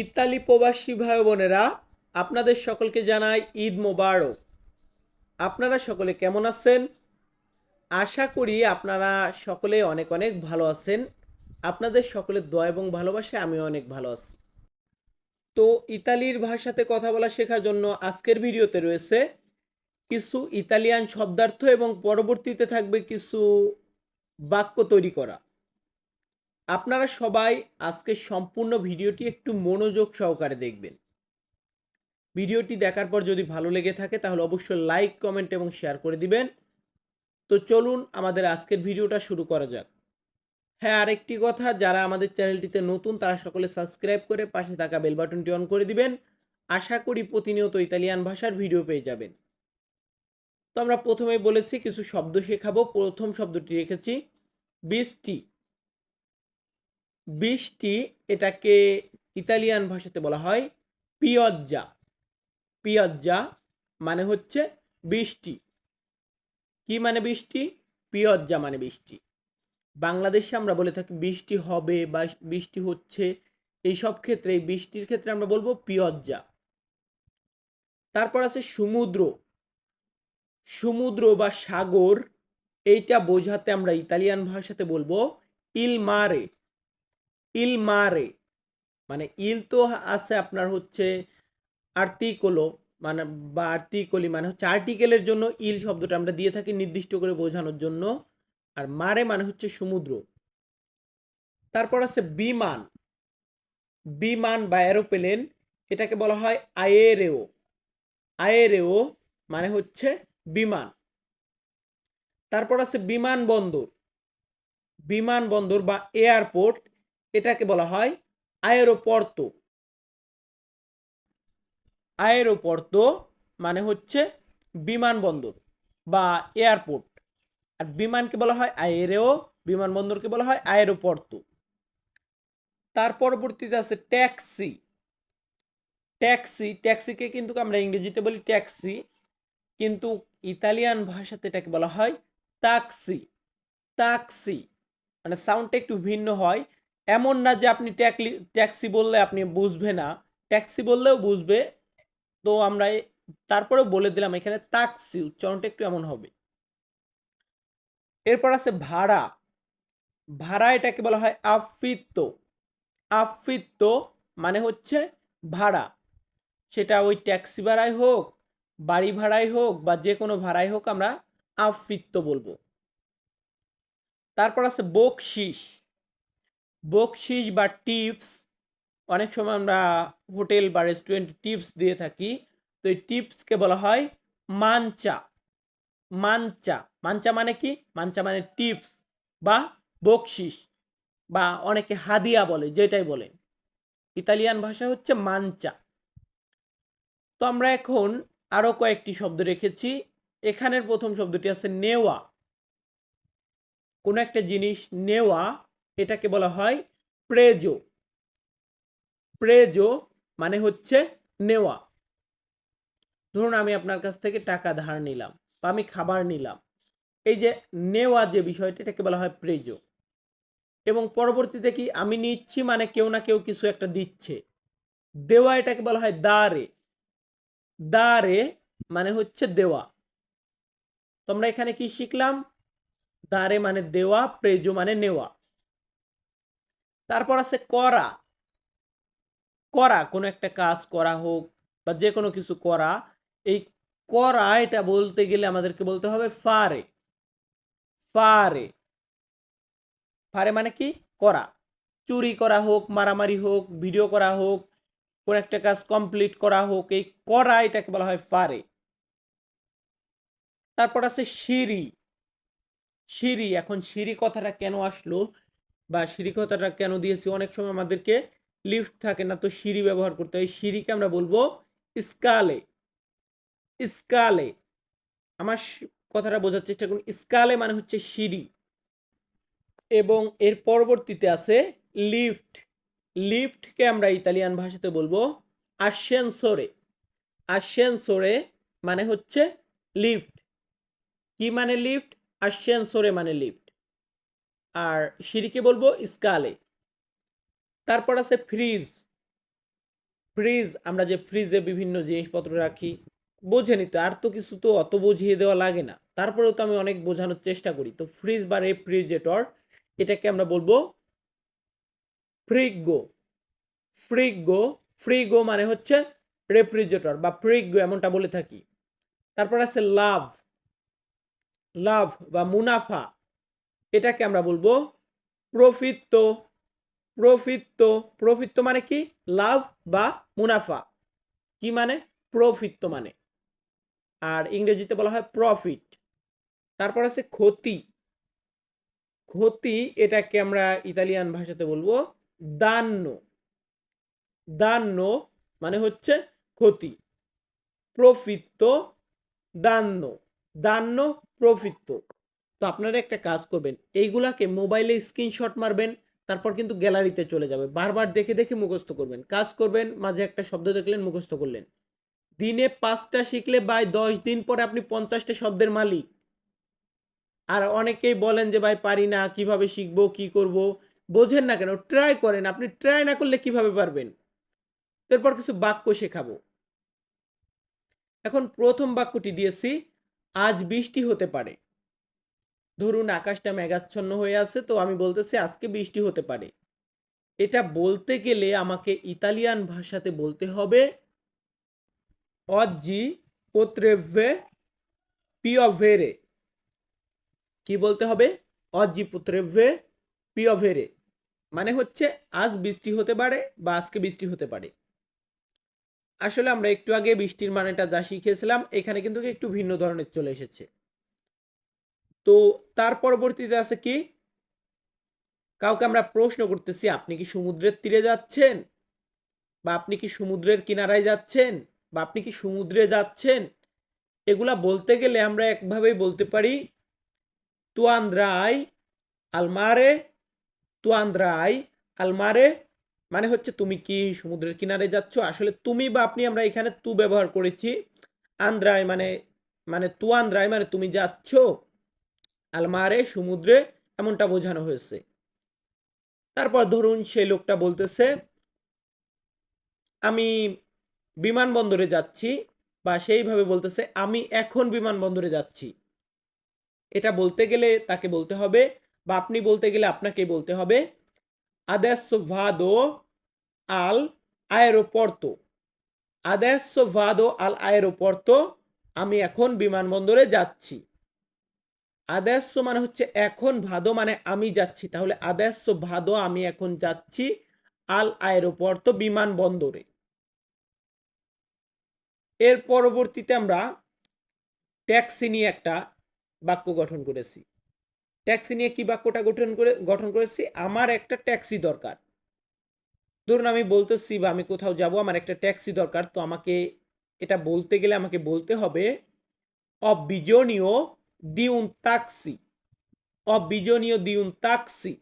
Italy প্রবাসী ভাই বোনেরা, আপনাদের সকলকে জানাই ঈদ মোবারক। আপনারা সকলে কেমন আছেন? আশা করি আপনারা সকলে অনেক অনেক ভালো আছেন। আপনাদের সকলের দয়া এবং ভালোবাসে আমি অনেক ভালো আছি। তো ইতালির ভাষাতে কথা বলা শেখার জন্য আজকের ভিডিওতে রয়েছে কিছু ইতালিয়ান শব্দার্থ এবং পরবর্তীতে থাকবে কিছু বাক্য তৈরি করা। আপনারা সবাই আজকে সম্পূর্ণ ভিডিওটি একটু মনোযোগ সহকারে দেখবেন। ভিডিওটি দেখার পর যদি ভালো লেগে থাকে তাহলে অবশ্যই লাইক, কমেন্ট এবং শেয়ার করে দিবেন। তো চলুন আমাদের আজকের ভিডিওটা শুরু করা যাক। হ্যাঁ আরেকটি কথা, যারা আমাদের চ্যানেলটিতে নতুন তারা সকলে সাবস্ক্রাইব করে পাশে থাকা বেল বাটনটি অন করে দিবেন। আশা করি প্রতিনিয়ত ইতালিয়ান ভাষার ভিডিও পেয়ে যাবেন। তো আমরা প্রথমেই বলেছি কিছু শব্দ শেখাবো। প্রথম শব্দটি রেখেছি বৃষ্টি বৃষ্টি এটাকে ইতালিয়ান ভাষাতে বলা হয় পিয়জ্জা। পিয়জ্জা মানে হচ্ছে বৃষ্টি। কি মানে বৃষ্টি? পিয়জ্জা মানে বৃষ্টি। বাংলাদেশে আমরা বলে থাকি বৃষ্টি হবে বা বৃষ্টি হচ্ছে এই সব ক্ষেত্রে, এই বৃষ্টির ক্ষেত্রে আমরা বলব পিয়জ্জা। তারপর আছে সমুদ্র। সমুদ্র বা সাগর, এইটা বোঝাতে আমরা ইতালিয়ান ভাষাতে বলব ইল মারে ইল মারে মানে ইল তো আছে আপনার হচ্ছে আর্টিকলো মানে বা আর্টিকলি মানে হচ্ছে আর্টিকেলের জন্য ইল শব্দটা আমরা দিয়ে থাকি নির্দিষ্ট করে বোঝানোর জন্য, আর মারে মানে হচ্ছে সমুদ্র। তারপর আছে বিমান বিমান বা অ্যারোপ্লেন এটাকে বলা হয় আয়েরেও আয়েরেও মানে হচ্ছে বিমান। তারপর আছে বিমানবন্দর বিমানবন্দর বা এয়ারপোর্ট এটাকে বলা হয় আয়েরোপর্তো। আয়েরোপর্তো মানে হচ্ছে বিমানবন্দর বা এয়ারপোর্ট। আর বিমানকে বলা হয় আয়েরেও বিমানবন্দরকে বলা হয় আয়েরোপর্তো। তার পরবর্তীতে আছে ট্যাক্সি। ট্যাক্সি, ট্যাক্সিকে কিন্তু আমরা ইংরেজিতে বলি ট্যাক্সি, কিন্তু ইতালিয়ান ভাষাতে এটাকে বলা হয় তাক্সি। তাক্সি মানে সাউন্ডটা একটু ভিন্ন হয়। এমন না যে আপনি ট্যাকলি ট্যাক্সি বললে আপনি বুঝবে না। ট্যাক্সি বললেও বুঝবে। তো আমরা তারপরে বলে দিলাম এখানে তাক্সি, উচ্চারণটা একটু এমন হবে। এরপর আছে ভাড়া। ভাড়া এটাকে বলা হয় আফিত্ত। আফিত্ত মানে হচ্ছে ভাড়া। সেটা ওই ট্যাক্সি ভাড়াই হোক, বাড়ি ভাড়াই হোক বা যে কোনো ভাড়াই হোক আমরা আফিত্ত বলব। তারপর আছে বকশিস। বকশিস বা টিপস, অনেক সময় আমরা হোটেল বা রেস্টুরেন্ট টিপস দিয়ে থাকি। তো এই টিপসকে বলা হয় মানচা। মানচা। মানচা মানে কি? মানচা মানে টিপস বা বকশিস বা অনেকে হাদিয়া বলে, যেটাই বলে ইতালিয়ান ভাষা হচ্ছে মানচা। তো আমরা এখন আরও কয়েকটি শব্দ রেখেছি। এখানের প্রথম শব্দটি আছে নেওয়া। কোনো একটা জিনিস নেওয়া এটাকে বলা হয় প্রেজো। প্রেজো মানে হচ্ছে নেওয়া। ধরুন আমি আপনার কাছ থেকে টাকা ধার নিলাম বা আমি খাবার নিলাম। এই যে নেওয়া যে বিষয়টা, এটাকে বলা হয় প্রেজো। এবং পরবর্তীতে কি আমি নিচ্ছি মানে কেউ না কেউ কিছু একটা দিচ্ছে। দেওয়া এটাকে বলা হয় দারে দারে মানে হচ্ছে দেওয়া। তোমরা এখানে কি শিখলাম? দারে মানে দেওয়া, প্রেজো মানে নেওয়া। তারপর আছে করা। করা, কোনো একটা কাজ করা হোক বা যে কোনো কিছু করা, এই করা এটা বলতে গেলে আমাদেরকে বলতে হবে ফারে। ফারে। ফারে মানে কি? করা। চুরি করা হোক, মারামারি হোক, ভিডিও করা হোক, কোন একটা কাজ কমপ্লিট করা হোক, এই করা এটাকে বলা হয় ফারে। তারপর আছে সিঁড়ি। সিঁড়ি, এখন সিঁড়ি কথাটা কেন আসলো? বা সিঁড়ি কথাটা কেন দিয়েছি? অনেক সময় আমাদেরকে লিফট থাকে না, তো সিঁড়ি ব্যবহার করতে হয়। সিঁড়িকে আমরা বলব স্কালে স্কালে আমার কথাটা বোঝার চেষ্টা করুন। স্কালে মানে হচ্ছে সিঁড়ি। এবং এর পরবর্তীতে আছে লিফট লিফটকে আমরা ইতালিয়ান ভাষাতে বলব আসেনসোরে আসেনসোরে মানে হচ্ছে লিফট কি মানে লিফট আসেনসোরে মানে লিফট আর সিঁড়িকে বলব স্কালে। তারপর আছে ফ্রিজ। ফ্রিজ, আমরা যে ফ্রিজে বিভিন্ন জিনিসপত্র রাখি বোঝেনি তো, আর তো কিছু তো অত বুঝিয়ে দেওয়া লাগে না। তারপরেও তো আমি অনেক বোঝানোর চেষ্টা করি। তো ফ্রিজ বা রেফ্রিজারেটর এটাকে আমরা বলব ফ্রিগো। ফ্রিগো ফ্রিগো মানে হচ্ছে রেফ্রিজারেটর বা ফ্রিগো এমনটা বলে থাকি। তারপর আছে লাভ। লাভ বা মুনাফা। এটাকে আমরা বলব প্রফিত্ত প্রফিত্ত প্রফিত্ত মানে কি? লাভ বা মুনাফা। কি মানে? প্রফিত্ত মানে। আর ইংরেজিতে বলা হয় প্রফিট তারপর আছে ক্ষতি। ক্ষতি এটাকে আমরা ইতালিয়ান ভাষাতে বলব দান্য দান্য মানে হচ্ছে ক্ষতি। প্রফিত্ত দান্য দান্য প্রফিত্ত। তো আপনারা একটা কাজ করবেন, এইগুলাকে মোবাইলে স্ক্রিনশট মারবেন, তারপর কিন্তু গ্যালারিতে চলে যাবে। বারবার দেখে দেখে মুখস্থ করবেন। কাজ করবেন, মাঝে একটা শব্দ দেখলেন, মুখস্থ করলেন। দিনে পাঁচটা শিখলে বাই দশ দিন পরে আপনি পঞ্চাশটা শব্দের মালিক। আর অনেকেই বলেন যে, ভাই পারি না, কীভাবে শিখব, কি করব? বোঝেন না কেন ট্রাই করেন। আপনি ট্রাই না করলে কীভাবে পারবেন? এরপর কিছু বাক্য শেখাবো। এখন প্রথম বাক্যটি দিয়েছি, আজ বৃষ্টি হতে পারে। ধরুন আকাশটা মেঘাচ্ছন্ন হয়ে আছে, তো আমি বলতেছি আজকে বৃষ্টি হতে পারে। এটা বলতে গেলে আমাকে ইতালিয়ান ভাষাতে বলতে হবে অজি পোত্রেভে পিওভেরে কি বলতে হবে? অজি পোত্রেভে পিওভেরে মানে হচ্ছে আজ বৃষ্টি হতে পারে বা আজকে বৃষ্টি হতে পারে। আসলে আমরা একটু আগে বৃষ্টির মানেটা যা শিখেছিলাম, এখানে কিন্তু একটু ভিন্ন ধরনের চলে এসেছে। তো তার পরবর্তীতে আছে কি? কাউকে আমরা প্রশ্ন করতেছি, আপনি কি সমুদ্রের তীরে যাচ্ছেন? বা আপনি কি সমুদ্রের কিনারায় যাচ্ছেন? বা আপনি কি সমুদ্রে যাচ্ছেন? এগুলা বলতে গেলে আমরা একভাবেই বলতে পারি তুয়ান্দ্রাই আলমারে তুয়ান্দ্রাই আলমারে মানে হচ্ছে তুমি কি সমুদ্রের কিনারে যাচ্ছ? আসলে তুমি বা আপনি আমরা এখানে তু ব্যবহার করেছি। আন্দ্রাই মানে মানে তুয়ান্দ্রাই মানে তুমি যাচ্ছ। আলমারে, সমুদ্রে এমনটা বোঝানো হয়েছে। তারপর ধরুন সেই লোকটা বলতেছে, আমি বিমানবন্দরে যাচ্ছি। বা সেইভাবে বলতেছে, আমি এখন বিমানবন্দরে যাচ্ছি। এটা বলতে গেলে তাকে বলতে হবে, বা আপনি বলতে গেলে আপনাকে বলতে হবে adesso vado al aeroporto adesso vado al aeroporto আমি এখন বিমানবন্দরে যাচ্ছি। আদেশ মানে হচ্ছে এখন ভাদো মানে আমি যাচ্ছি। তাহলে আদেশ ভাদো আমি এখন যাচ্ছি আল আয়েরোপর্ত বিমানবন্দরে এর পরবর্তীতে আমরা ট্যাক্সি নিয়ে একটা বাক্য গঠন করেছি। ট্যাক্সি নিয়ে কি বাক্যটা গঠন করে, গঠন করেছি? আমার একটা ট্যাক্সি দরকার। ধরুন আমি বলতেছি বা আমি কোথাও যাব, আমার একটা ট্যাক্সি দরকার, তো আমাকে এটা বলতে গেলে আমাকে বলতে হবে, অবিজনীয় দিউন তাক্সি, অবিজনীয় দিউন তাক্সি,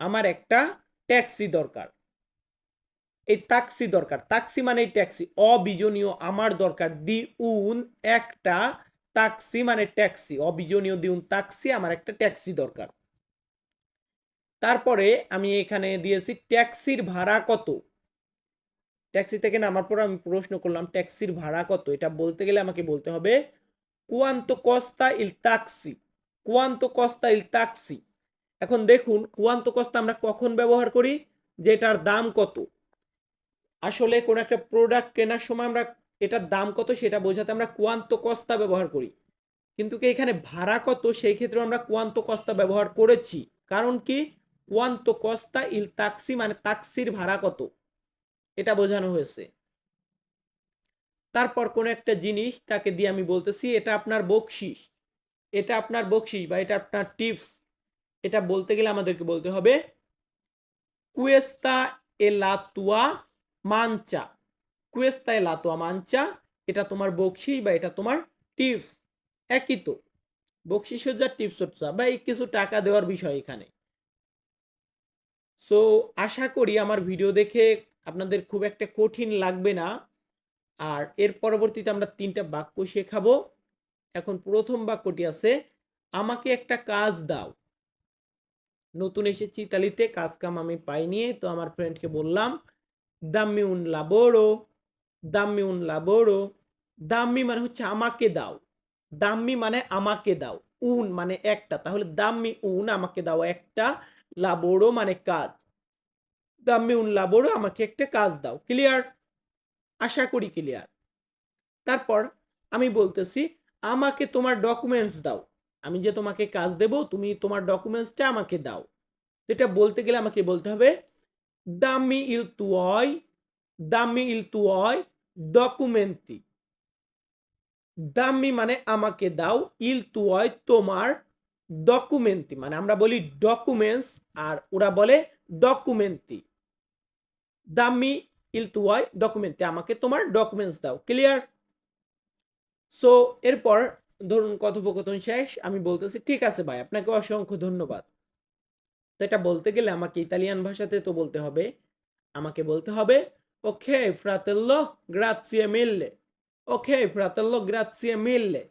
আমার একটা ট্যাক্সি দরকার। এই তাক্সি দরকার। তাক্সি মানে ট্যাক্সি, অবিজনীয় আমার দরকার। দি উন একটা তাক্সি মানে ট্যাক্সি, অবিজনীয় দিউন তাক্সি আমার একটা ট্যাক্সি দরকার। তারপরে আমি এখানে দিয়েছি ট্যাক্সির ভাড়া কত? ট্যাক্সি থেকে নামার পর আমি প্রশ্ন করলাম, ট্যাক্সির ভাড়া কত? এটা বলতে গেলে আমাকে বলতে হবে কুয়ান্ত কস্তা ইল তাক্সি কুয়ান্ত কস্তা ইল তাক্সি এখন দেখুন কুয়ান্ত কস্তা আমরা কখন ব্যবহার করি? যে এটার দাম কত? আসলে কোন একটা প্রোডাক্ট কেনার সময় আমরা এটার দাম কত সেটা বোঝাতে আমরা কুয়ান্ত কস্তা ব্যবহার করি? কিন্তু কি এখানে ভাড়া কত? সেই ক্ষেত্রে আমরা কুয়ান্ত কস্তা ব্যবহার করেছি। কারণ কি? কুয়ান্ত কস্তা ইল তাক্সি মানে তাক্সির ভাড়া কত? এটা বোঝানো হয়েছে। তারপর কোন একটা জিনিস তাকে দিয়ে আমি বলতেছি, এটা আপনার বকশিস। এটা আপনার বকশিস বা এটা আপনার টিপস। এটা বলতে গেলে আমাদেরকে বলতে হবে, কুয়েস্তা এ লাতুয়া মানচা কুয়েস্তা এ লাতুয়া মানচা এটা তোমার বকশিস বা এটা তোমার টিপস। একই তো। বকশিস হচ্ছে টিপস হচ্ছে বা এই কিছু টাকা দেওয়ার বিষয় এখানে। সো আশা করি আমার ভিডিও দেখে আপনাদের খুব একটা কঠিন লাগবে না। আর এর পরবর্তীতে আমরা তিনটা বাক্য শেখাবো। এখন প্রথম বাক্যটি আছে, আমাকে একটা কাজ দাও। নতুন এসেছি ইতালিতে, কাজ কাম আমি পাইনি, তো আমার ফ্রেন্ডকে বললাম, দাম্মি উন লাবোরো দাম্মি উন লাবোরো দাম্মি মানে হচ্ছে আমাকে দাও। দাম্মি মানে আমাকে দাও। উন মানে একটা। তাহলে দাম্মি উন আমাকে দাও একটা লাবোরো মানে কাজ। দাম্মি উন লাবোরো আমাকে একটা কাজ দাও। ক্লিয়ার আশা করি ক্লিয়ার তারপর আমি বলতেছি, আমাকে তোমার ডকুমেন্টস দাও। আমি যে তোমাকে কাজ দেব, তুমি তোমার ডকুমেন্টসটা আমাকে দাও। এটা বলতে গেলে আমাকে বলতে হবে, দামি ইল তুয় দামি ইল তুয় ডকুমেন্টি দামি মানে আমাকে দাও, ইল তুয় তোমার ডকুমেন্টি মানে আমরা বলি ডকুমেন্টস আর ওরা বলে ডকুমেন্টি দামি ইল তুয় ডকুমেন্টি আমাকে তোমার ডকুমেন্টস দাও ক্লিয়ার সো এরপর ধরুন কথোপকথন শেষ, আমি বলতেছি, ঠিক আছে ভাই, আপনাকে অসংখ্য ধন্যবাদ। তো এটা বলতে গেলে আমাকে ইতালিয়ান ভাষাতে তো বলতে হবে, আমাকে বলতে হবে, ওকে ফ্রাতেল্লো গ্রাচিয়ে মিললে ওকে ফ্রাতেল্লো গ্রাচিয়ে মিললে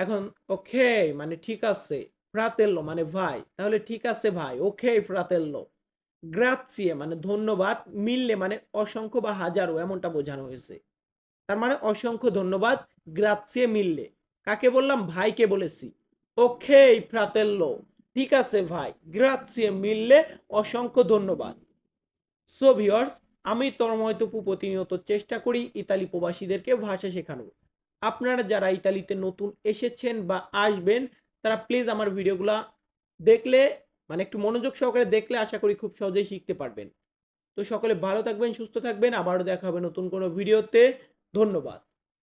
এখন, ওকে মানে ঠিক আছে ফ্রাতেল্লো মানে ভাই। তাহলে ঠিক আছে ভাই, ওকে ফ্রাতেল্লো গ্রাচিয়ে মানে ধন্যবাদ, মিললে মানে অসংখ্য বা হাজারো, এমনটা বোঝানো হয়েছে। তার মানে অসংখ্য ধন্যবাদ গ্রাচিয়ে মিললে। কাকে বললাম? ভাইকে বলেছি। ওকে ফ্রাতেল্লো। ঠিক আছে ভাই গ্রাচিয়ে মিললে অসংখ্য ধন্যবাদ। সো ভিওর্স আমি তন্ময়তপু প্রতিনিয়ত চেষ্টা করি ইতালি প্রবাসীদেরকে ভাষা শেখানোর। আপনারা যারা ইতালিতে নতুন এসেছেন বা আসবেন, তারা প্লিজ আমার ভিডিওগুলা দেখলে মানে একটু মনোযোগ সহকারে দেখলে আশা করি খুব সহজেই শিখতে পারবেন। তো সকলে ভালো থাকবেন, সুস্থ থাকবেন। আবারও দেখা হবে নতুন কোনো ভিডিওতে। ধন্যবাদ।